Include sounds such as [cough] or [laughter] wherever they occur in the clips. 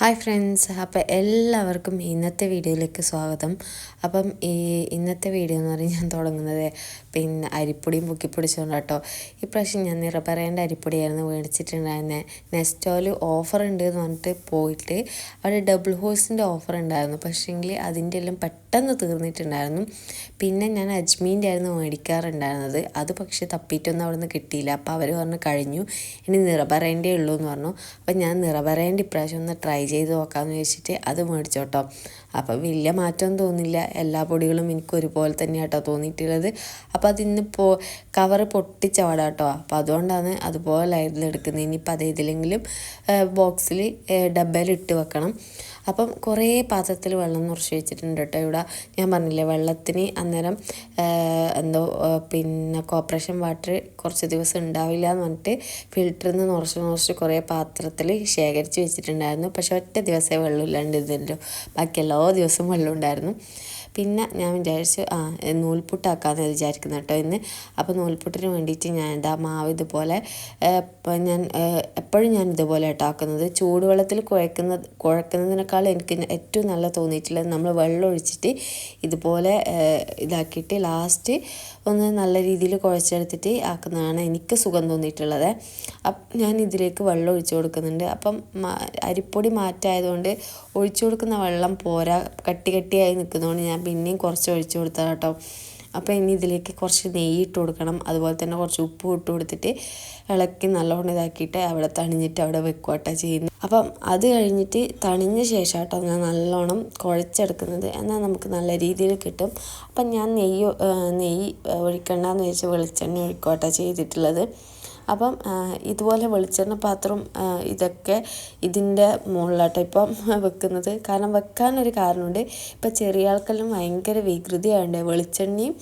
Hi friends അപ്പോൾ എല്ലാവർക്കും ഇന്നത്തെ വീഡിയോയിലേക്ക് സ്വാഗതം. അപ്പം ഈ ഇന്നത്തെ വീഡിയോ എന്ന് പറഞ്ഞാൽ ഞാൻ തുടങ്ങുന്നത് പിന്നെ അരിപ്പൊടിയും പൊക്കിപ്പൊടിച്ചുകൊണ്ട് കേട്ടോ. ഇപ്രാവശ്യം ഞാൻ നിറപറയേണ്ട അരിപ്പൊടിയായിരുന്നു മേടിച്ചിട്ടുണ്ടായിരുന്നത് നെസ്റ്റോയിൽ ഓഫർ ഉണ്ട് എന്ന് പറഞ്ഞിട്ട് പോയിട്ട് അവിടെ ഡബിൾ ഹോഴ്സിന്റെ ഓഫർ ഉണ്ടായിരുന്നു. പക്ഷേങ്കിൽ അതിന്റെ എല്ലാം പെട്ടെന്ന് തീർന്നിട്ടുണ്ടായിരുന്നു. പിന്നെ ഞാൻ അജ്മീന്റെ ആയിരുന്നു മേടിക്കാറുണ്ടായിരുന്നത്. അത് പക്ഷേ തപ്പിയിട്ടൊന്നും അവിടെ നിന്ന് കിട്ടിയില്ല. അപ്പോൾ അവർ പറഞ്ഞു കഴിഞ്ഞു. ഇനി നിറപറേണ്ടേ ഉള്ളൂ എന്ന് പറഞ്ഞു. അപ്പം ഞാൻ നിറപറേണ്ട ഇപ്രാവശ്യം ഒന്ന് ട്രൈ ചെയ്ത് നോക്കാമെന്ന് വെച്ചിട്ട് അത് മേടിച്ചോട്ടോ. അപ്പോൾ വലിയ മാറ്റം തോന്നില്ല. എല്ലാ പൊടികളും എനിക്ക് ഒരുപോലെ തന്നെ ആട്ടോ തോന്നിയിട്ടുള്ളത്. അപ്പോൾ അതിന്ന് പോ കവറ് പൊട്ടിച്ച കേട്ടോ അപ്പോൾ അതുകൊണ്ടാണ് അതുപോലെ ആയിരുന്നു എടുക്കുന്നത്. ഇനിയിപ്പോൾ അത് ഇതിലെങ്കിലും ബോക്സിൽ ഡബ്ബയിൽ ഇട്ട് വെക്കണം. അപ്പം കുറേ പാത്രത്തിൽ വെള്ളം നിറച്ച് വെച്ചിട്ടുണ്ട് കേട്ടോ ഇവിടെ. ഞാൻ പറഞ്ഞില്ലേ വെള്ളത്തിന് അന്നേരം എന്തോ പിന്നെ കോപ്പറേഷൻ വാട്ടർ കുറച്ച് ദിവസം ഉണ്ടാവില്ല എന്ന് പറഞ്ഞിട്ട് ഫിൽറ്ററിൽ നിന്ന് നിറച്ച് നിറച്ച് കുറേ പാത്രത്തിൽ ശേഖരിച്ച് വെച്ചിട്ടുണ്ടായിരുന്നു. പക്ഷെ ഒറ്റ ദിവസമേ വെള്ളമില്ലാണ്ട് ഇതിന്റെ ബാക്കി ദിവസവും വെള്ളം ഉണ്ടായിരുന്നു പിന്നെ ഞാൻ വിചാരിച്ചു ആ നൂൽപുട്ടാക്കാമെന്ന് വിചാരിക്കുന്നു കേട്ടോ ഇന്ന്. അപ്പോൾ നൂൽപുട്ടിന് വേണ്ടിയിട്ട് ഞാൻ എന്താ മാവ് ഇതുപോലെ ഞാൻ എപ്പോഴും ഞാൻ ഇതുപോലെ ആക്കുന്നത്. ചൂടുവെള്ളത്തിൽ കുഴക്കുന്ന കുഴക്കുന്നതിനേക്കാൾ എനിക്ക് ഏറ്റവും നല്ല തോന്നിയിട്ടുള്ളത് നമ്മൾ വെള്ളം ഒഴിച്ചിട്ട് ഇതുപോലെ ഇതാക്കിയിട്ട് ലാസ്റ്റ് ഒന്ന് നല്ല രീതിയിൽ കുഴച്ചെടുത്തിട്ട് ആക്കുന്നതാണ് എനിക്ക് സുഖം തോന്നിയിട്ടുള്ളത്. അപ്പം ഞാൻ ഇതിലേക്ക് വെള്ളം ഒഴിച്ചു കൊടുക്കുന്നുണ്ട്. അപ്പം അരിപ്പൊടി മാറ്റായതുകൊണ്ട് ഒഴിച്ചു കൊടുക്കുന്ന വെള്ളം പോരാ കട്ടി കട്ടിയായി നിൽക്കുന്നതുകൊണ്ട് ഞാൻ പിന്നെയും കുറച്ച് ഒഴിച്ചു കൊടുത്തതാണ് കേട്ടോ അപ്പോൾ ഇനി ഇതിലേക്ക് കുറച്ച് നെയ്യ് ഇട്ട് കൊടുക്കണം. അതുപോലെ തന്നെ കുറച്ച് ഉപ്പ് ഇട്ട് കൊടുത്തിട്ട് ഇളക്കി നല്ലോണം ഇതാക്കിയിട്ട് അവിടെ തണിഞ്ഞിട്ട് അവിടെ വെക്കുവാട്ട ചെയ്യുന്നത്. അപ്പം അത് കഴിഞ്ഞിട്ട് തണിഞ്ഞ ശേഷം കേട്ടോ ഞാൻ നല്ലോണം കുഴച്ചെടുക്കുന്നത്. എന്നാൽ നമുക്ക് നല്ല രീതിയിൽ കിട്ടും. അപ്പം ഞാൻ നെയ്യ് നെയ്യ് ഒഴിക്കണ്ടെന്ന് വെച്ചാൽ വെളിച്ചെണ്ണ ഒഴിക്കുവാട്ട ചെയ്തിട്ടുള്ളത്. അപ്പം ഇതുപോലെ വെളിച്ചെണ്ണ പാത്രം ഇതൊക്കെ ഇതിന്റെ മുകളിലാട്ടോ ഇപ്പം വെക്കുന്നത്. കാരണം വെക്കാനൊരു കാരണമുണ്ട്. ഇപ്പം ചെറിയ ആൾക്കെല്ലാം ഭയങ്കര വികൃതിയാണ് വെളിച്ചെണ്ണയും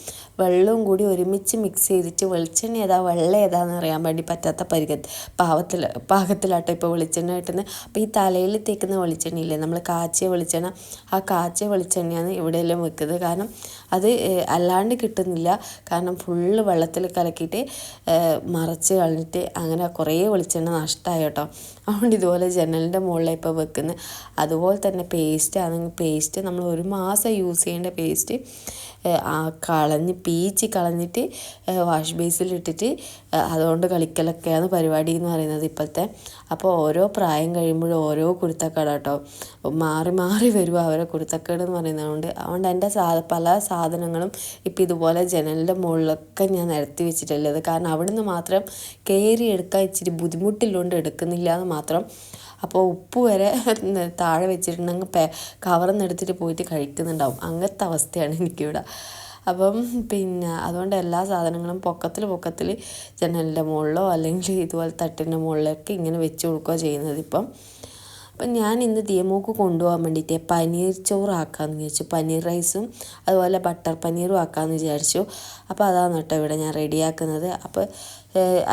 വെള്ളവും കൂടി ഒരുമിച്ച് മിക്സ് ചെയ്തിട്ട് വെളിച്ചെണ്ണ ഏതാ വെള്ളം ഏതാന്ന് അറിയാൻ വേണ്ടി പറ്റാത്ത പരിഗ പാവത്തിൽ പാകത്തിലാട്ടോ ഇപ്പോൾ വെളിച്ചെണ്ണ കിട്ടുന്നത് അപ്പോൾ ഈ തലയിൽ തേക്കുന്ന വെളിച്ചെണ്ണയില്ലേ നമ്മൾ കാച്ചിയ വെളിച്ചെണ്ണ ആ കാച്ചിയ വെളിച്ചെണ്ണയാണ് ഇവിടെയെല്ലാം വെക്കുന്നത്. കാരണം അത് അല്ലാണ്ട് കിട്ടുന്നില്ല. കാരണം ഫുള്ള് വെള്ളത്തിൽ കലക്കിയിട്ട് മറച്ച് കളഞ്ഞിട്ട് അങ്ങനെ കുറേ വെളിച്ചെണ്ണ നഷ്ടമായി കേട്ടോ. അതുകൊണ്ട് ഇതുപോലെ ജനലിന്റെ മുകളിൽ ഇപ്പോൾ വെക്കുന്നത് അതുപോലെ തന്നെ പേസ്റ്റ് ആണെങ്കിൽ പേസ്റ്റ് നമ്മൾ ഒരു മാസം യൂസ് ചെയ്യേണ്ട പേസ്റ്റ് കളഞ്ഞ് പീച്ച് കളഞ്ഞിട്ട് വാഷ് ബേസിലിട്ടിട്ട് അതുകൊണ്ട് കളിക്കലൊക്കെയാണ് പരിപാടി എന്ന് പറയുന്നത് ഇപ്പോഴത്തെ. അപ്പോൾ ഓരോ പ്രായം കഴിയുമ്പോഴും ഓരോ കുരുത്തക്കേട് കേട്ടോ മാറി മാറി വരും അവരെ കുരുത്തക്കേട് എന്ന് പറയുന്നതുകൊണ്ട് അതുകൊണ്ട് എന്റെ സാ പല സാധനങ്ങളും ഇപ്പം ഇതുപോലെ ജനലിന്റെ മുകളിലൊക്കെ ഞാൻ നിരത്തി വെച്ചിട്ടുള്ളത്. കാരണം അവിടുന്ന് മാത്രം കയറി എടുക്കാൻ ഇച്ചിരി ബുദ്ധിമുട്ടില്ലോണ്ട് എടുക്കുന്നില്ല എന്ന് മാത്രം അപ്പോൾ ഉപ്പ് വരെ താഴെ വെച്ചിട്ടുണ്ടെങ്കിൽ പേ കവറിന്ന് എടുത്തിട്ട് പോയിട്ട് കഴിക്കുന്നുണ്ടാവും. അങ്ങനത്തെ അവസ്ഥയാണ് എനിക്കിവിടെ. അപ്പം പിന്നെ അതുകൊണ്ട് എല്ലാ സാധനങ്ങളും പൊക്കത്തിൽ പൊക്കത്തിൽ ജനലിന്റെ മുകളിലോ അല്ലെങ്കിൽ ഇതുപോലെ തട്ടിന്റെ മുകളിലൊക്കെ ഇങ്ങനെ വെച്ച് കൊടുക്കുകയോ ചെയ്യുന്നത് ഇപ്പം. അപ്പം ഞാൻ ഇന്ന് ദിയമോക്ക് കൊണ്ടുപോകാൻ വേണ്ടിയിട്ട് പനീർ ചോറാക്കാമെന്ന് വിചാരിച്ചു. പനീർ റൈസും അതുപോലെ ബട്ടർ പനീറും ആക്കാമെന്ന് വിചാരിച്ചു. അപ്പോൾ അതാണ് കേട്ടോ ഇവിടെ ഞാൻ റെഡിയാക്കുന്നത്. അപ്പോൾ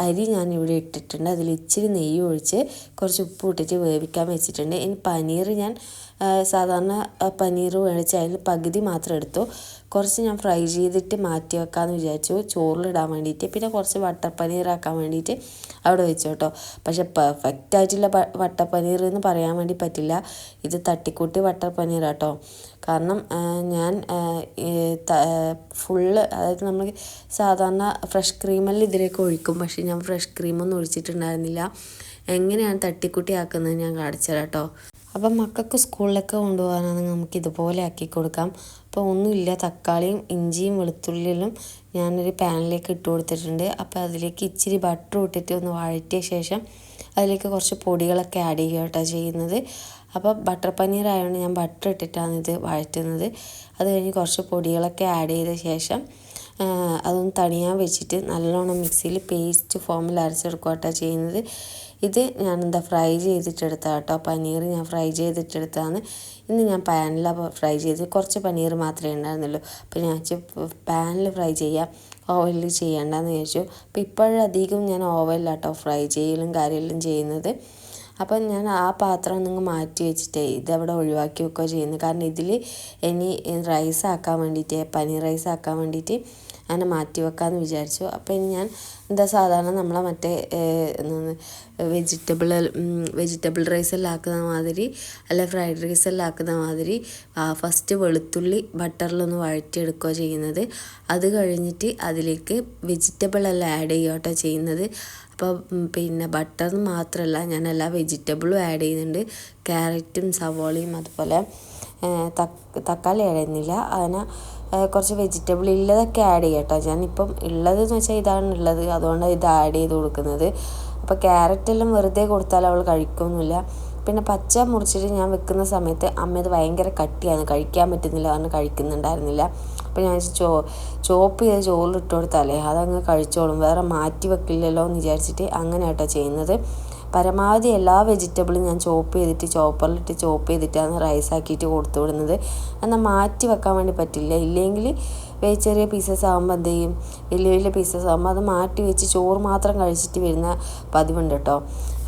അരി ഞാൻ ഇവിടെ ഇട്ടിട്ടുണ്ട്. അതിൽ ഇച്ചിരി നെയ്യ് ഒഴിച്ച് കുറച്ച് ഉപ്പ് ഇട്ടിട്ട് വേവിക്കാൻ വെച്ചിട്ടുണ്ട്. ഇനി പനീർ ഞാൻ സാധാരണ പനീർ മേടിച്ച് അതിൽ പകുതി മാത്രം എടുത്തു. കുറച്ച് ഞാൻ ഫ്രൈ ചെയ്തിട്ട് മാറ്റി വെക്കാമെന്ന് വിചാരിച്ചു. ചോറിലിടാൻ വേണ്ടിയിട്ട്. പിന്നെ കുറച്ച് വട്ടർ പനീർ ആക്കാൻ വേണ്ടിയിട്ട് അവിടെ വെച്ചു കേട്ടോ. പക്ഷെ പെർഫെക്റ്റ് ആയിട്ടുള്ള വട്ടർ പനീർ എന്ന് പറയാൻ വേണ്ടി പറ്റില്ല. ഇത് തട്ടിക്കൂട്ടി വട്ടർ പനീർ കേട്ടോ. കാരണം ഞാൻ ഫുള്ള് അതായത് നമ്മൾ സാധാരണ ഫ്രഷ് ക്രീമെല്ലാം ഇതിലേക്ക് ഒഴിക്കും. പക്ഷേ ഞാൻ ഫ്രഷ് ക്രീമൊന്നും ഒഴിച്ചിട്ടുണ്ടായിരുന്നില്ല. എങ്ങനെയാണ് തട്ടിക്കുട്ടി ആക്കുന്നത് ഞാൻ കാണിച്ചു കേട്ടോ. അപ്പം മക്കൾക്ക് സ്കൂളിലൊക്കെ കൊണ്ടുപോകാനാണെങ്കിൽ നമുക്ക് ഇതുപോലെ ആക്കി കൊടുക്കാം. അപ്പോൾ ഒന്നുമില്ല തക്കാളിയും ഇഞ്ചിയും വെളുത്തുള്ളിയിലും ഞാനൊരു പാനിലേക്ക് ഇട്ട് കൊടുത്തിട്ടുണ്ട്. അപ്പോൾ അതിലേക്ക് ഇച്ചിരി ബട്ടർ ഇട്ടിട്ട് ഒന്ന് വഴറ്റിയ ശേഷം അതിലേക്ക് കുറച്ച് പൊടികളൊക്കെ ആഡ് ചെയ്യുക കേട്ടോ ചെയ്യുന്നത്. അപ്പോൾ ബട്ടർ പനീർ ആയതുകൊണ്ട് ഞാൻ ബട്ടർ ഇട്ടിട്ടാണ് ഇത് വഴറ്റുന്നത്. അത് കഴിഞ്ഞ് കുറച്ച് പൊടികളൊക്കെ ആഡ് ചെയ്ത ശേഷം അതൊന്ന് തണിയാൻ വെച്ചിട്ട് നല്ലോണം മിക്സിയിൽ പേസ്റ്റ് ഫോമിൽ അരച്ചെടുക്കുക കേട്ടോ ചെയ്യുന്നത്. ഇത് ഞാൻ എന്താ ഫ്രൈ ചെയ്തിട്ടെടുത്ത കേട്ടോ പനീർ ഞാൻ ഫ്രൈ ചെയ്തിട്ടെടുത്തതാണ്. ഇന്ന് ഞാൻ പാനിലാണ് ഫ്രൈ ചെയ്ത് കുറച്ച് പനീർ മാത്രമേ ഉണ്ടായിരുന്നുള്ളൂ. അപ്പോൾ ഞാൻ പാനിൽ ഫ്രൈ ചെയ്യാം ഓവലിൽ ചെയ്യണ്ടെന്ന് വിചാരിച്ചു. അപ്പോൾ ഇപ്പോഴധികം ഞാൻ ഓവനിലാട്ടോ ഫ്രൈ ചെയ്യലും കാര്യമെല്ലാം ചെയ്യുന്നത്. അപ്പം ഞാൻ ആ പാത്രം നിങ്ങൾ മാറ്റി വെച്ചിട്ട് ഇതവിടെ ഒഴിവാക്കി വെക്കുകയോ ചെയ്യുന്നത്. കാരണം ഇതിൽ ഇനി റൈസ് ആക്കാൻ വേണ്ടിയിട്ട് പനീർ റൈസ് ആക്കാൻ വേണ്ടിയിട്ട് അങ്ങനെ മാറ്റി വെക്കാമെന്ന് വിചാരിച്ചു. അപ്പോൾ ഇനി ഞാൻ എന്താ സാധാരണ നമ്മളെ മറ്റേ വെജിറ്റബിൾ വെജിറ്റബിൾ റൈസ് എല്ലാം ആക്കുന്ന മാതിരി അല്ല ഫ്രൈഡ് റൈസ് എല്ലാം ആക്കുന്ന മാതിരി ഫസ്റ്റ് വെളുത്തുള്ളി ബട്ടറിലൊന്ന് വഴറ്റിയെടുക്കുക ചെയ്യുന്നത്. അത് കഴിഞ്ഞിട്ട് അതിലേക്ക് വെജിറ്റബിൾ എല്ലാം ആഡ് ചെയ്യുക ചെയ്യുന്നത്. അപ്പോൾ പിന്നെ ബട്ടർ മാത്രമല്ല ഞാൻ എല്ലാ വെജിറ്റബിളും ആഡ് ചെയ്യുന്നുണ്ട്. ക്യാരറ്റും സവോളയും അതുപോലെ തക്കാളി ആഡ് ചെയ്യുന്നില്ല. കുറച്ച് വെജിറ്റബിൾ ഉള്ളതൊക്കെ ആഡ് ചെയ്യാം കേട്ടോ ഞാനിപ്പം ഉള്ളതെന്ന് വെച്ചാൽ ഇതാണ് ഉള്ളത് അതുകൊണ്ട് ഇത് ആഡ് ചെയ്ത് കൊടുക്കുന്നത്. അപ്പോൾ ക്യാരറ്റ് എല്ലാം വെറുതെ കൊടുത്താൽ അവൾ കഴിക്കൊന്നുമില്ല. പിന്നെ പച്ച മുറിച്ചിട്ട് ഞാൻ വെക്കുന്ന സമയത്ത് അമ്മ ഇത് ഭയങ്കര കട്ടിയാണ്. കഴിക്കാൻ പറ്റുന്നില്ല പറഞ്ഞ് കഴിക്കുന്നുണ്ടായിരുന്നില്ല. അപ്പോൾ ഞാൻ ചോ ചോപ്പ് ചെയ്ത് ചോറിലിട്ട് കൊടുത്താലേ അതങ്ങ് കഴിച്ചോളും. വേറെ മാറ്റി വെക്കില്ലല്ലോ എന്ന് വിചാരിച്ചിട്ട് അങ്ങനെ കേട്ടോ ചെയ്യുന്നത്. പരമാവധി എല്ലാ വെജിറ്റബിളും ഞാൻ ചോപ്പ് ചെയ്തിട്ട് ചോപ്പറിലിട്ട് ചോപ്പ് ചെയ്തിട്ടാണ് റൈസ് ആക്കിയിട്ട് കൊടുത്തു വിടുന്നത്. എന്നാൽ മാറ്റി വെക്കാൻ വേണ്ടി പറ്റില്ല. ഇല്ലെങ്കിൽ ചെറിയ പീസസ് ആകുമ്പോൾ എന്ത് ചെയ്യും? വലിയ വലിയ പീസസ് ആകുമ്പോൾ അത് മാറ്റി വെച്ച് ചോറ് മാത്രം കഴിച്ചിട്ട് വരുന്ന പതിവുണ്ട് കേട്ടോ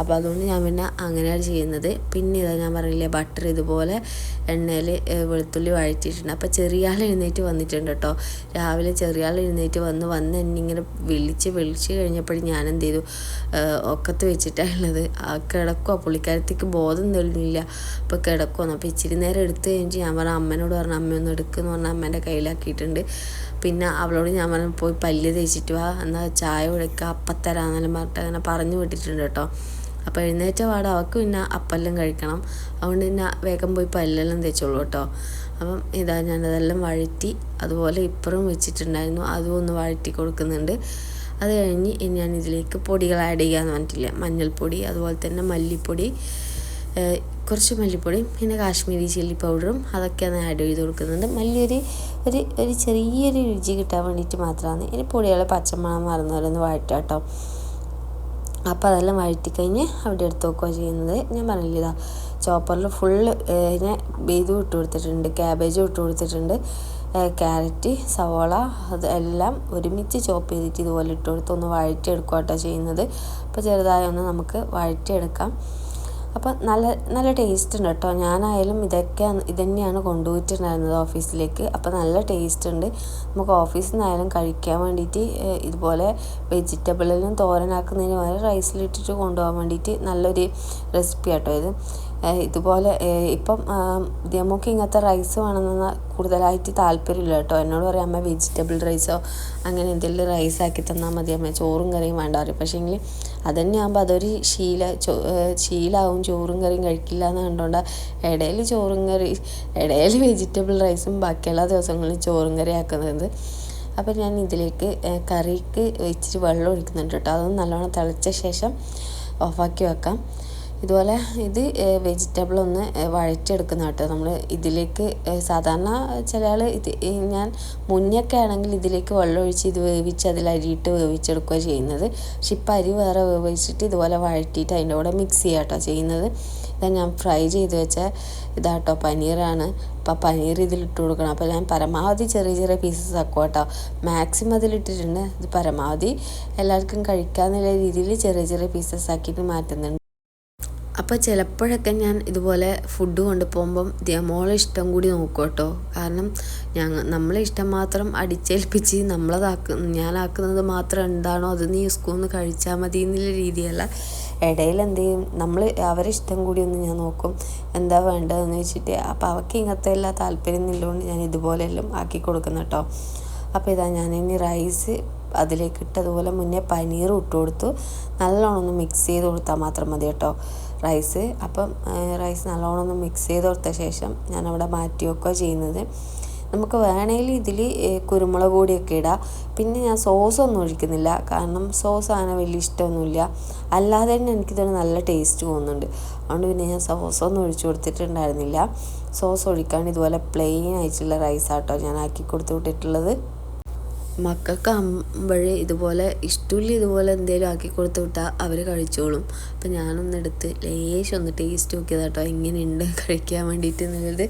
അപ്പോൾ അതുകൊണ്ട് ഞാൻ പിന്നെ അങ്ങനെയാണ് ചെയ്യുന്നത്. പിന്നെ ഇതാ ഞാൻ പറഞ്ഞില്ലേ ബട്ടർ ഇതുപോലെ എണ്ണയിൽ വെളുത്തുള്ളി വഴറ്റിയിട്ടുണ്ട്. അപ്പോൾ ചെറിയ ആൾ എഴുന്നേറ്റ് വന്നിട്ടുണ്ട് കേട്ടോ രാവിലെ ചെറിയ ആൾ എഴുന്നേറ്റ് വന്ന് വന്ന് എന്നെ ഇങ്ങനെ വിളിച്ച് വിളിച്ച് കഴിഞ്ഞപ്പോഴും ഞാൻ എന്ത് ചെയ്തു? ഒക്കത്ത് വെച്ചിട്ടാണുള്ളത് കിടക്കുക പുള്ളിക്കാരത്തേക്ക് ബോധം തെളിഞ്ഞില്ല. അപ്പോൾ കിടക്കുവന്നു അപ്പോൾ ഇച്ചിരി നേരം എടുത്ത് കഴിഞ്ഞിട്ട് ഞാൻ പറഞ്ഞ അമ്മനോട് പറഞ്ഞു അമ്മയൊന്ന് എടുക്കുമെന്ന് പറഞ്ഞാൽ അമ്മേന്റെ കയ്യിലാക്കിയിട്ടുണ്ട്. പിന്നെ അവളോട് ഞാൻ പറഞ്ഞു പോയി പല്ല് തേച്ചിട്ട് വാ എന്നാൽ ചായ കൊടുക്കുക അപ്പത്തരാന്നെല്ലാം പറഞ്ഞിട്ട് അങ്ങനെ പറഞ്ഞു വിട്ടിട്ടുണ്ട് കേട്ടോ. അപ്പോൾ എഴുന്നേറ്റ പാടെ അവൾക്ക് പിന്നെ അപ്പെല്ലാം കഴിക്കണം. അതുകൊണ്ട് പിന്നെ വേഗം പോയി പല്ലെല്ലാം തേച്ചോളൂ കേട്ടോ. അപ്പം ഇതാ ഞാനതെല്ലാം വഴറ്റി അതുപോലെ ഇപ്പുറം വെച്ചിട്ടുണ്ടായിരുന്നു അതും ഒന്ന് വഴറ്റി കൊടുക്കുന്നുണ്ട്. അത് കഴിഞ്ഞ് ഞാൻ ഇതിലേക്ക് പൊടികൾ ആഡ് ചെയ്യാമെന്ന് പറഞ്ഞിട്ടില്ല മഞ്ഞൾപ്പൊടി അതുപോലെ തന്നെ മല്ലിപ്പൊടി കുറച്ച് മല്ലിപ്പൊടിയും പിന്നെ കാശ്മീരി ചില്ലി പൗഡറും അതൊക്കെ അതൊക്കെയാണ് ആഡ് ചെയ്ത് കൊടുക്കുന്നുണ്ട്. മല്ലി ഒരു ഒരു ഒരു ചെറിയൊരു രുചി കിട്ടാൻ വേണ്ടിയിട്ട് മാത്രമാണ്. ഇനി പൊടികൾ പച്ചമണം ഒന്ന് വഴറ്റാം കേട്ടോ. അപ്പോൾ അതെല്ലാം വഴറ്റി കഴിഞ്ഞ് അവിടെ എടുത്ത് നോക്കുക ചെയ്യുന്നത്. ഞാൻ പറഞ്ഞില്ല ഇതാ ചോപ്പറിൽ ഫുള്ള് ഞാൻ ഇതും ഇട്ട് കൊടുത്തിട്ടുണ്ട് ക്യാബേജും ഇട്ട് കൊടുത്തിട്ടുണ്ട്. ക്യാരറ്റ് സവോള അതെല്ലാം ഒരുമിച്ച് ചോപ്പ് ചെയ്തിട്ട് ഇതുപോലെ ഇട്ട് കൊടുത്ത് ഒന്ന് വഴറ്റിയെടുക്കുക കേട്ടോ ചെയ്യുന്നത്. അപ്പോൾ ചെറുതായി ഒന്ന് നമുക്ക് വഴറ്റിയെടുക്കാം. അപ്പോൾ നല്ല നല്ല ടേസ്റ്റ് ഉണ്ട് കേട്ടോ. ഞാനായാലും ഇതൊക്കെ ഇതന്നെയാണ് കൊണ്ടുപോയിട്ടുണ്ടായിരുന്നത് ഓഫീസിലേക്ക് അപ്പോൾ നല്ല ടേസ്റ്റ് ഉണ്ട്. നമുക്ക് ഓഫീസിൽ നിന്നായാലും കഴിക്കാൻ വേണ്ടിയിട്ട് ഇതുപോലെ വെജിറ്റബിളിലും തോരനാക്കുന്നതിന് പകരം റൈസിലിട്ടിട്ട് കൊണ്ടുപോകാൻ വേണ്ടിയിട്ട് നല്ലൊരു റെസിപ്പി കേട്ടോ ഇത്. ഇതുപോലെ ഇപ്പം നമുക്ക് ഇങ്ങനത്തെ റൈസ് വേണമെന്ന് കൂടുതലായിട്ട് താല്പര്യമില്ല കേട്ടോ. എന്നോട് പറയാം അമ്മ വെജിറ്റബിൾ റൈസോ അങ്ങനെ എന്തെങ്കിലും റൈസ് ആക്കി തന്നാൽ മതി അമ്മ ചോറും കറിയും വേണ്ട. പറയും. പക്ഷേങ്കിൽ അതന്നെ ആകുമ്പോൾ അതൊരു ശീല ശീലാവും. ചോറും കറിയും കഴിക്കില്ല എന്ന് കണ്ടുകൊണ്ട് ഇടയിൽ ചോറും കറി ഇടയിൽ വെജിറ്റബിൾ റൈസും ബാക്കിയുള്ള ദിവസങ്ങളിൽ ചോറും കറി ആക്കുന്നത്. അപ്പോൾ ഞാൻ ഇതിലേക്ക് കറിക്ക് ഇച്ചിരി വെള്ളം ഒഴിക്കുന്നുണ്ട് കേട്ടോ. അതൊന്ന് നല്ലോണം തിളച്ച ശേഷം ഓഫാക്കി വെക്കാം. ഇതുപോലെ ഇത് വെജിറ്റബിൾ ഒന്ന് വഴറ്റിയെടുക്കുന്ന കേട്ടോ. നമ്മൾ ഇതിലേക്ക് സാധാരണ ചില ആൾ ഇത് ഞാൻ മുന്നൊക്കെ ആണെങ്കിൽ ഇതിലേക്ക് വെള്ളം ഒഴിച്ച് ഇത് വേവിച്ച് അതിൽ അരിയിട്ട് വേവിച്ചെടുക്കുക ചെയ്യുന്നത്. പക്ഷെ ഇപ്പം അരി വേറെ വേവിച്ചിട്ട് ഇതുപോലെ വഴറ്റിയിട്ട് അതിന്റെ കൂടെ മിക്സ് ചെയ്യുക കേട്ടോ ചെയ്യുന്നത്. ഇതാ ഞാൻ ഫ്രൈ ചെയ്ത് വെച്ച ഇതാട്ടോ പനീറാണ്. അപ്പോൾ പനീർ ഇതിലിട്ട് കൊടുക്കണം. അപ്പോൾ ഞാൻ പരമാവധി ചെറിയ ചെറിയ പീസസ് ആക്കും കേട്ടോ. മാക്സിമം അതിലിട്ടിട്ടുണ്ട് ഇത് പരമാവധി എല്ലാവർക്കും കഴിക്കാമെന്നുള്ള രീതിയിൽ ചെറിയ ചെറിയ പീസസ് ആക്കിയിട്ട് മാറ്റുന്നുണ്ട്. അപ്പോൾ ചിലപ്പോഴൊക്കെ ഞാൻ ഇതുപോലെ ഫുഡ് കൊണ്ടുപോകുമ്പം മോളെ ഇഷ്ടം കൂടി നോക്കും കേട്ടോ കാരണം ഞങ്ങൾ നമ്മളെ ഇഷ്ടം മാത്രം അടിച്ചേൽപ്പിച്ച് നമ്മളതാക്ക ഞാനാക്കുന്നത് മാത്രം എന്താണോ അത് നീ സ്കൂളിൽ നിന്ന് കഴിച്ചാൽ മതി എന്നുള്ള രീതിയല്ല. ഇടയിൽ എന്ത് ചെയ്യും? നമ്മൾ അവരെ ഇഷ്ടം കൂടി ഒന്ന് ഞാൻ നോക്കും. എന്താ വേണ്ടതെന്ന് വെച്ചിട്ട്. അപ്പോൾ അവർക്ക് ഇങ്ങനത്തെ എല്ലാ താല്പര്യം നിന്നുകൊണ്ട് ഞാൻ ഇതുപോലെയെല്ലാം ആക്കി കൊടുക്കുന്നു കേട്ടോ അപ്പോൾ ഇതാ ഞാൻ ഇനി റൈസ് അതിലേക്ക് ഇട്ടതുപോലെ മുന്നേ പനീർ ഇട്ട് കൊടുത്തു നല്ലോണം ഒന്ന് മിക്സ് ചെയ്ത് കൊടുത്താൽ മാത്രം മതി കേട്ടോ റൈസ്. അപ്പം റൈസ് നല്ലോണം ഒന്ന് മിക്സ് ചെയ്ത് കൊടുത്ത ശേഷം ഞാൻ അവിടെ മാറ്റി വെക്കുക ചെയ്യുന്നത്. നമുക്ക് വേണമെങ്കിൽ ഇതിൽ കുരുമുളക് പൊടിയൊക്കെ ഇടാം. പിന്നെ ഞാൻ സോസ് ഒന്നും ഒഴിക്കുന്നില്ല. കാരണം സോസ് ആണ് വലിയ ഇഷ്ടമൊന്നുമില്ല. അല്ലാതെ തന്നെ എനിക്കിതൊരു നല്ല ടേസ്റ്റ് തോന്നുന്നുണ്ട്. അതുകൊണ്ട് പിന്നെ ഞാൻ സോസ് ഒന്നും ഒഴിച്ചു കൊടുത്തിട്ടുണ്ടായിരുന്നില്ല. സോസ് ഒഴിക്കാണ്ട് ഇതുപോലെ പ്ലെയിൻ ആയിട്ടുള്ള റൈസാട്ടോ ഞാൻ ആക്കി കൊടുത്തു വിട്ടിട്ടുള്ളത്. മക്കൾക്ക് ആകുമ്പോഴേ ഇതുപോലെ ഇഷ്ടമില്ല ഇതുപോലെ എന്തെങ്കിലും ആക്കി കൊടുത്തു വിട്ടാൽ അവർ കഴിച്ചോളും. അപ്പം ഞാനൊന്നെടുത്ത് ലേശം ഒന്ന് ടേസ്റ്റ് നോക്കിയത് കേട്ടോ എങ്ങനെയുണ്ട്? [laughs] കഴിക്കാൻ വേണ്ടിയിട്ട് എന്നുള്ളത്.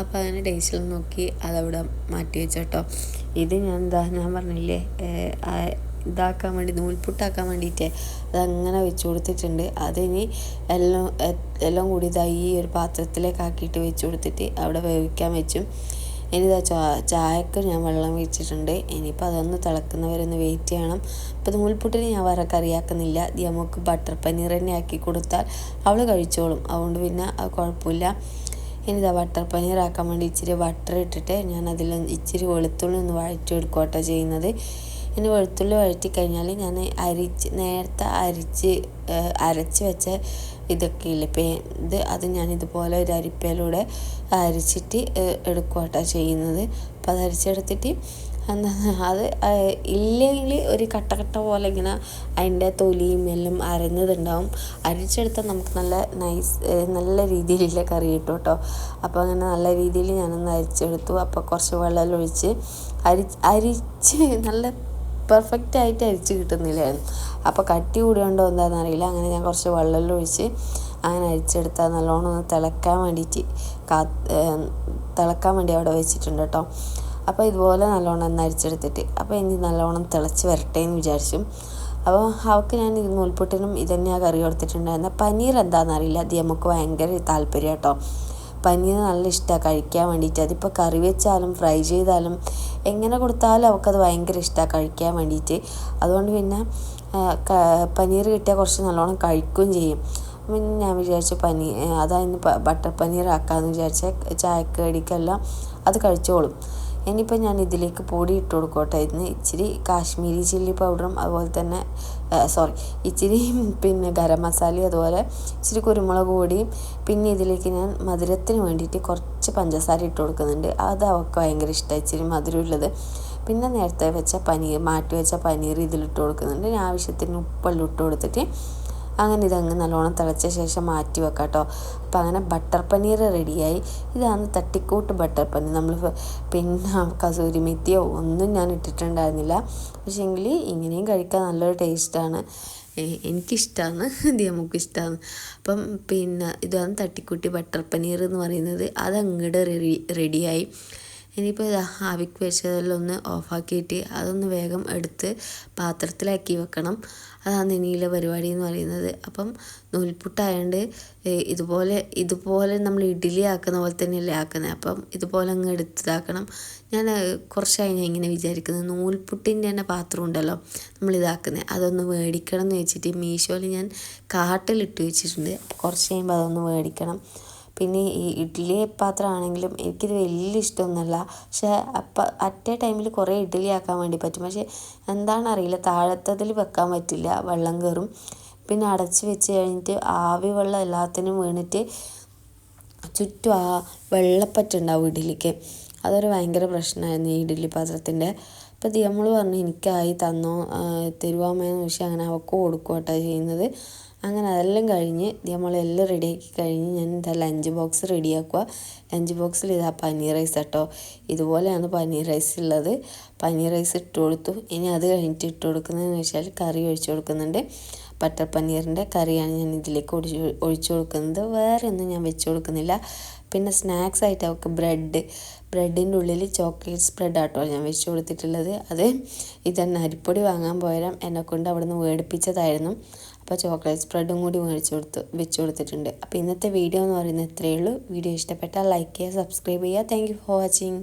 അപ്പോൾ അങ്ങനെ ടേസ്റ്റിൽ നോക്കി അതവിടെ മാറ്റി വെച്ചോട്ടോ. ഇത് ഞാൻ എന്താ ഞാൻ പറഞ്ഞില്ലേ ഇതാക്കാൻ വേണ്ടി നൂൽപുട്ടാക്കാൻ വേണ്ടിയിട്ട് അതങ്ങനെ വെച്ച് കൊടുത്തിട്ടുണ്ട്. അതിനി എല്ലാം എല്ലാം കൂടി ഇതായി ഈ ഒരു പാത്രത്തിലേക്ക് ആക്കിയിട്ട് വെച്ച് കൊടുത്തിട്ട് അവിടെ വേവിക്കാൻ വെച്ചു. ഇനി ഇതാ ചായക്ക് ഞാൻ വെള്ളം വെച്ചിട്ടുണ്ട്. ഇനിയിപ്പോൾ അതൊന്ന് തിളക്കുന്നവരൊന്ന് വെയിറ്റ് ചെയ്യണം. ഇപ്പോൾ നൂൽപുട്ടിന് ഞാൻ വേറെ കറിയാക്കുന്നില്ല. നമുക്ക് ബട്ടർ പനീർ തന്നെ ആക്കി കൊടുത്താൽ അവൾ കഴിച്ചോളും. അതുകൊണ്ട് പിന്നെ കുഴപ്പമില്ല. ഇനി ഇതാ ബട്ടർ പനീർ ആക്കാൻ വേണ്ടി ഇച്ചിരി ബട്ടർ ഇട്ടിട്ട് ഞാൻ അതിൽ ഇച്ചിരി വെളുത്തുള്ളി ഒന്ന് വഴറ്റി എടുക്കോട്ടോ ചെയ്യുന്നത്. ഇനി വെളുത്തുള്ളി വഴറ്റി കഴിഞ്ഞാൽ ഞാൻ അരിച്ച് നേരത്തെ അരിച്ച് അരച്ച് വെച്ച ഇതൊക്കെ ഇല്ലേ പേ ഇത് അത് ഞാൻ ഇതുപോലെ ഒരു അരിപ്പയിലൂടെ അരിച്ചിട്ട് എടുക്കുക ചെയ്യുന്നത്. അപ്പോൾ അത് അരിച്ചെടുത്തിട്ട് എന്താ അത് ഇല്ലെങ്കിൽ ഒരു കട്ട കട്ട പോലെ ഇങ്ങനെ അതിന്റെ തൊലിയും എല്ലാം അരഞ്ഞതുണ്ടാവും. അരിച്ചെടുത്താൽ നമുക്ക് നല്ല നൈസ് നല്ല രീതിയിലുള്ള കറി കിട്ടും കേട്ടോ. അപ്പോൾ അങ്ങനെ നല്ല രീതിയിൽ ഞാനൊന്ന് അരിച്ചെടുത്തു. അപ്പോൾ കുറച്ച് വെള്ളം ഒഴിച്ച് അരി അരിച്ച് നല്ല പെർഫെക്റ്റ് ആയിട്ട് അരിച്ച് കിട്ടുന്നില്ലായിരുന്നു. അപ്പോൾ കട്ടി കൂടിയുണ്ടോ എന്താണെന്ന് അറിയില്ല അങ്ങനെ ഞാൻ കുറച്ച് വെള്ളമെല്ലാം ഒഴിച്ച് അങ്ങനെ അരിച്ചെടുത്താൽ നല്ലോണം ഒന്ന് തിളക്കാൻ വേണ്ടിയിട്ട് കാ തിളക്കാൻ വേണ്ടി അവിടെ വെച്ചിട്ടുണ്ട് കേട്ടോ അപ്പോൾ ഇതുപോലെ നല്ലോണം ഒന്ന് അരിച്ചെടുത്തിട്ട് അപ്പോൾ ഇനി നല്ലോണം തിളച്ച് വരട്ടെ എന്ന് വിചാരിച്ചു. അപ്പോൾ അവൾക്ക് ഞാൻ ഇത് നൂൽപുട്ടിനും ഇതന്നെയാണ് കറി കൊടുത്തിട്ടുണ്ടായിരുന്നത് പനീർ എന്താണെന്ന് അറിയില്ല അത് നമുക്ക് ഭയങ്കര താല്പര്യം കേട്ടോ പനീർ നല്ല ഇഷ്ടമാണ് കഴിക്കാൻ വേണ്ടിയിട്ട്. അതിപ്പോൾ കറി വെച്ചാലും ഫ്രൈ ചെയ്താലും എങ്ങനെ കൊടുത്താലും അവൾക്കത് ഭയങ്കര ഇഷ്ടമാണ് കഴിക്കാൻ വേണ്ടിയിട്ട്. അതുകൊണ്ട് പിന്നെ പനീർ കിട്ടിയാൽ കുറച്ച് നല്ലോണം കഴിക്കുകയും ചെയ്യും. പിന്നെ ഞാൻ വിചാരിച്ചു പനീർ അതായത് ബട്ടർ പനീർ ആക്കാമെന്ന് വിചാരിച്ച ചായക്ക് കടിക്കെല്ലാം അത് കഴിച്ചോളും. ഇനിയിപ്പോൾ ഞാൻ ഇതിലേക്ക് പൊടി ഇട്ട് കൊടുക്കോട്ടെ. ഇന്ന് ഇച്ചിരി കാശ്മീരി ചില്ലി പൗഡറും അതുപോലെ തന്നെ സോറി ഇച്ചിരി പിന്നെ ഗരം മസാലയും അതുപോലെ ഇച്ചിരി കുരുമുളക് പൊടിയും പിന്നെ ഇതിലേക്ക് ഞാൻ മധുരത്തിന് വേണ്ടിയിട്ട് കുറച്ച് പഞ്ചസാര ഇട്ട് കൊടുക്കുന്നുണ്ട്. അത് അവൾക്ക് ഭയങ്കര ഇഷ്ടമായി ഇച്ചിരി മധുരമുള്ളത് പിന്നെ നേരത്തെ വെച്ച പനീർ മാറ്റി വെച്ച പനീർ ഇതിലിട്ട് കൊടുക്കുന്നുണ്ട്. ആവശ്യത്തിന് ഉപ്പെല്ലാം ഇട്ട് കൊടുത്തിട്ട് അങ്ങനെ ഇതങ്ങ് നല്ലോണം തിളച്ച ശേഷം മാറ്റി വെക്കാം കേട്ടോ. അപ്പം അങ്ങനെ ബട്ടർ പനീർ റെഡിയായി. ഇതാണ് തട്ടിക്കൂട്ട് ബട്ടർ പനീർ. നമ്മൾ പിന്നെ കസൂരി മെത്തിയോ ഒന്നും ഞാൻ ഇട്ടിട്ടുണ്ടായിരുന്നില്ല. പക്ഷേങ്കിൽ ഇങ്ങനെയും കഴിക്കാൻ നല്ലൊരു ടേസ്റ്റാണ്. എനിക്കിഷ്ടമാണ് ദിയമ്മക്ക് ഇഷ്ടമാണ് അപ്പം പിന്നെ ഇതാണ് തട്ടിക്കൂട്ടി ബട്ടർ പനീർ എന്ന് പറയുന്നത്. അത് അങ്ങോട്ട് റെഡി റെഡിയായി. ഇനിയിപ്പോൾ ഇതാ ആവിക്ക് വെച്ചതിലൊന്ന് ഓഫാക്കിയിട്ട് അതൊന്ന് വേഗം എടുത്ത് പാത്രത്തിലാക്കി വെക്കണം. അതാണ് ഇനിയിലെ പരിപാടി എന്ന് പറയുന്നത്. അപ്പം നൂൽപുട്ടായതുകൊണ്ട് ഇതുപോലെ ഇതുപോലെ നമ്മൾ ഇഡ്ഡലി ആക്കുന്ന പോലെ തന്നെയല്ലേ ആക്കുന്നത് അപ്പം ഇതുപോലെ അങ്ങ് എടുത്തതാക്കണം. ഞാൻ കുറച്ചായി ഞാൻ ഇങ്ങനെ വിചാരിക്കുന്നത് നൂൽപുട്ടിന്റെ തന്നെ പാത്രം ഉണ്ടല്ലോ നമ്മൾ ഇതാക്കുന്നത് അതൊന്ന് മേടിക്കണം എന്ന് വെച്ചിട്ട് മീഷോയിൽ ഞാൻ കാട്ടിലിട്ട് വെച്ചിട്ടുണ്ട്. കുറച്ച് കഴിയുമ്പോൾ അതൊന്ന് മേടിക്കണം പിന്നെ ഈ ഇഡ്ഡലി പാത്രമാണെങ്കിലും എനിക്കിത് വലിയ ഇഷ്ടമൊന്നുമല്ല. പക്ഷേ അപ്പം അറ്റ് എ ടൈമിൽ കുറേ ഇഡ്ഡലി ആക്കാൻ വേണ്ടി പറ്റും. പക്ഷേ എന്താണെന്നറിയില്ല. താഴത്തതിൽ വെക്കാൻ പറ്റില്ല. വെള്ളം കയറും പിന്നെ അടച്ച് വെച്ച് കഴിഞ്ഞിട്ട് ആവി വെള്ളം എല്ലാത്തിനും വീണിട്ട് ചുറ്റും ആ വെള്ളപ്പറ്റുണ്ടാവും ഇഡ്ഡലിക്ക്. അതൊരു ഭയങ്കര പ്രശ്നമായിരുന്നു ഈ ഇഡ്ഡലി പാത്രത്തിന്റെ. അപ്പോൾ നമ്മൾ പറഞ്ഞു എനിക്കായി തന്നോ തരുവാമേന്ന് ചോദിച്ചാൽ അങ്ങനെ അവൾക്ക് കൊടുക്കുക ചെയ്യുന്നത്. അങ്ങനെ അതെല്ലാം കഴിഞ്ഞ് നമ്മളെല്ലാം റെഡിയാക്കി കഴിഞ്ഞ് ഞാൻ ഇതാ ലഞ്ച് ബോക്സ് റെഡിയാക്കുക ലഞ്ച് ബോക്സിൽ ഇതാ പനീർ റൈസ് കേട്ടോ ഇതുപോലെയാണ് പനീർ റൈസ് ഉള്ളത് പനീർ റൈസ് ഇട്ട് കൊടുത്തു. ഇനി അത് കഴിഞ്ഞിട്ട് ഇട്ട് കൊടുക്കുന്നതെന്ന് വെച്ചാൽ കറി ഒഴിച്ചു കൊടുക്കുന്നുണ്ട്. ബട്ടർ പനീറിന്റെ കറിയാണ് ഞാൻ ഇതിലേക്ക് ഒഴിച്ച് ഒഴിച്ചു കൊടുക്കുന്നത്. വേറെ ഒന്നും ഞാൻ വെച്ച് കൊടുക്കുന്നില്ല. പിന്നെ സ്നാക്സ് ആയിട്ട് അവൾക്ക് ബ്രെഡ് ബ്രെഡിന്റെ ഉള്ളിൽ ചോക്ലേറ്റ് സ്പ്രെഡ് ആട്ടോ ഞാൻ വെച്ച് കൊടുത്തിട്ടുള്ളത്. അത് ഇതന്നെ അരിപ്പൊടി വാങ്ങാൻ പോയാലും എന്നെക്കൊണ്ട് അവിടെ നിന്ന് മേടിപ്പിച്ചതായിരുന്നു അപ്പോൾ ചോക്ലേറ്റ് സ്പ്രെഡും കൂടി മേടിച്ച് കൊടുത്ത് വെച്ച് കൊടുത്തിട്ടുണ്ട്. അപ്പോൾ ഇന്നത്തെ വീഡിയോ എന്ന് പറയുന്നത് ഇത്രയേ ഉള്ളൂ. വീഡിയോ ഇഷ്ടപ്പെട്ടാൽ ലൈക്ക് ചെയ്യുക സബ്സ്ക്രൈബ് ചെയ്യുക. Thank for watching